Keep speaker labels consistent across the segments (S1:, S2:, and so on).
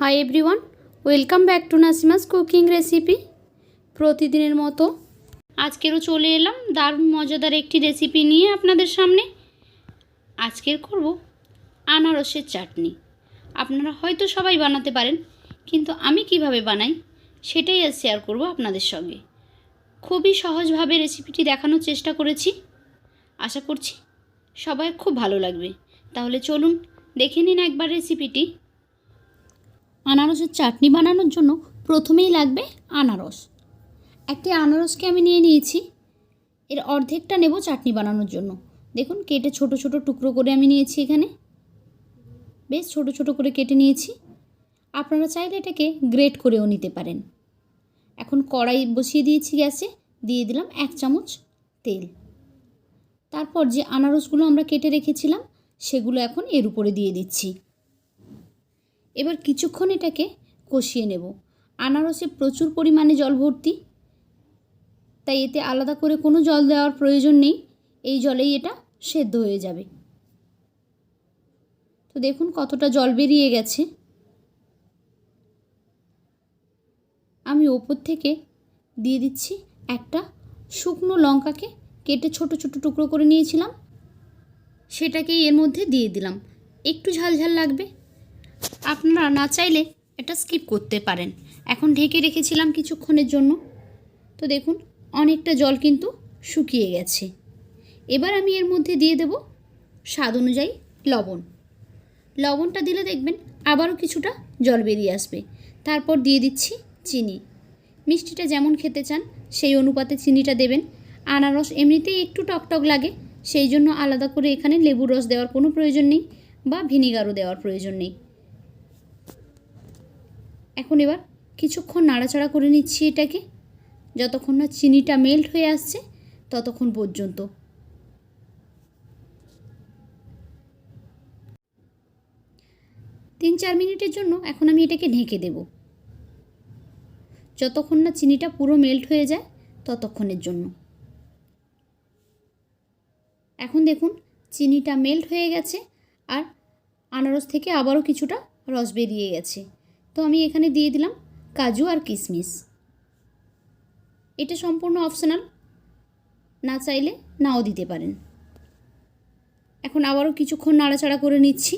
S1: Hi everyone welcome back to Nasima's cooking recipe প্রতিদিনের মতো আজকেরও চলে এলাম দারুণ মজাদার একটি রেসিপি নিয়ে আপনাদের সামনে। আজকের করব আনারসের চাটনি। আপনারা হয়তো সবাই বানাতে পারেন, কিন্তু আমি কীভাবে বানাই সেটাই আজ শেয়ার করব আপনাদের সঙ্গে। খুবই সহজভাবে রেসিপিটি দেখানোর চেষ্টা করেছি। আশা করছি সবাই খুব ভালো লাগবে। তাহলে চলুন দেখে নিন একবার রেসিপিটি আনারসের চাটনি বানানোর জন্য প্রথমেই লাগবে আনারস। একটি আনারসকে আমি নিয়ে নিয়েছি। এর অর্ধেকটা নেব চাটনি বানানোর জন্য। দেখুন, কেটে ছোট ছোট টুকরো করে আমি নিয়েছি এখানে। বেশ, ছোট ছোট করে কেটে নিয়েছি। আপনারা চাইলে এটাকে গ্রেট করেও নিতে পারেন। এখন কড়াই বসিয়ে দিয়েছি গ্যাসে। দিয়ে দিলাম এক চামচ তেল। তারপর যে আনারসগুলো আমরা কেটে রেখেছিলাম, সেগুলো এখন এর উপরে দিয়ে দিচ্ছি। এবার কিছুক্ষণ এটাকে কষিয়ে নেব। আনারসে প্রচুর পরিমাণে জল ভর্তি, তাই এতে আলাদা করে কোনো জল দেওয়ার প্রয়োজন নেই। এই জলেই এটা সেদ্ধ হয়ে যাবে। তো দেখুন কতটা জল বেরিয়ে গেছে। আমি ওপর থেকে দিয়ে দিচ্ছি একটা শুকনো লঙ্কাকে কেটে ছোট ছোট টুকরো করে নিয়েছিলাম। সেটাকেই এর মধ্যে দিয়ে দিলাম। একটু ঝাল ঝাল লাগবে আপনারা না চাইলে এটা স্কিপ করতে পারেন। এখন ঢেকে রেখেছিলাম কিছুক্ষণের জন্য। তো দেখুন, অনেকটা জল কিন্তু শুকিয়ে গেছে। এবার আমি এর মধ্যে দিয়ে দেব স্বাদ অনুযায়ী লবণ। লবণটা দিলে দেখবেন আবারও কিছুটা জল বেরিয়ে আসবে। তারপর দিয়ে দিচ্ছি চিনি। মিষ্টিটা যেমন খেতে চান, সেই অনুপাতে চিনিটা দেবেন। আনারস এমনিতেই একটু টকটক লাগে, সেই জন্য আলাদা করে এখানে লেবুর রস দেওয়ার কোনো প্রয়োজন নেই বা ভিনিগারও দেওয়ার প্রয়োজন নেই। এখন এবার কিছুক্ষণ নাড়াচাড়া করে নিচ্ছি এটাকে। যতক্ষণ না চিনিটা মেল্ট হয়ে আসছে, ততক্ষণ পর্যন্ত। তিন চার মিনিটের জন্য এখন আমি এটাকে ঢেকে দেব। যতক্ষণ না চিনিটা পুরো মেল্ট হয়ে যায়, ততক্ষণের জন্য। এখন দেখুন, চিনিটা মেল্ট হয়ে গেছে, আর আনারস থেকে আবারও কিছুটা রস বেরিয়ে গেছে। তো আমি এখানে দিয়ে দিলাম কাজু আর কিশমিশ। এটা সম্পূর্ণ অপশনাল না চাইলে নাও দিতে পারেন। এখন আবারও কিছুক্ষণ নাড়াচাড়া করে নিচ্ছি।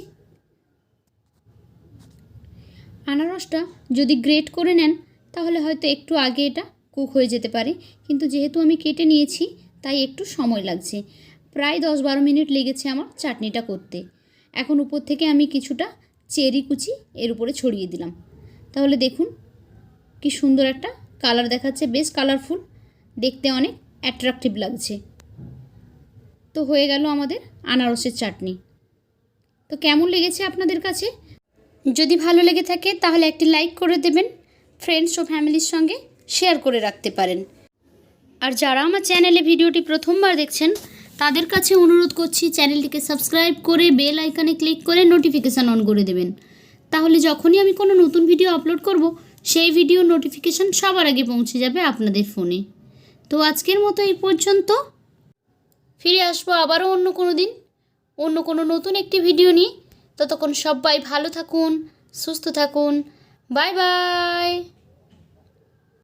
S1: আনারসটা যদি গ্রেট করে নেন, তাহলে হয়তো একটু আগে এটা কুক হয়ে যেতে পারে। কিন্তু যেহেতু আমি কেটে নিয়েছি, তাই একটু সময় লাগছে। প্রায় দশ বারো মিনিট লেগেছে আমার চাটনিটা করতে। এখন উপর থেকে আমি কিছুটা চেরি কুচি এর উপরে ছড়িয়ে দিলাম। তাহলে দেখুন কি সুন্দর একটা কালার দেখাচ্ছে, বেশ কালারফুল দেখতে অনেক অ্যাট্রাকটিভ লাগছে। তো হয়ে গেল আমাদের আনারসের চাটনি। তো কেমন লেগেছে আপনাদের কাছে? যদি ভালো লেগে থাকে তাহলে একটি লাইক করে দেবেন ফ্রেন্ডস ও ফ্যামিলির সঙ্গে শেয়ার করে রাখতে পারেন। আর যারা আমার চ্যানেলে ভিডিওটি প্রথমবার দেখছেন, তাদের কাছে অনুরোধ করছি চ্যানেলটিকে সাবস্ক্রাইব করে বেল আইকনে ক্লিক করে নোটিফিকেশান অন করে দেবেন। তাহলে যখনই আমি কোনো নতুন ভিডিও আপলোড করব, সেই ভিডিও নোটিফিকেশান সবার আগে পৌঁছে যাবে আপনাদের ফোনে তো আজকের মতো এই পর্যন্ত। ফিরে আসব আবারও অন্য কোনো দিন, অন্য কোনো নতুন একটি ভিডিও নিয়ে। ততক্ষণ সবাই ভালো থাকুন, সুস্থ থাকুন। Bye bye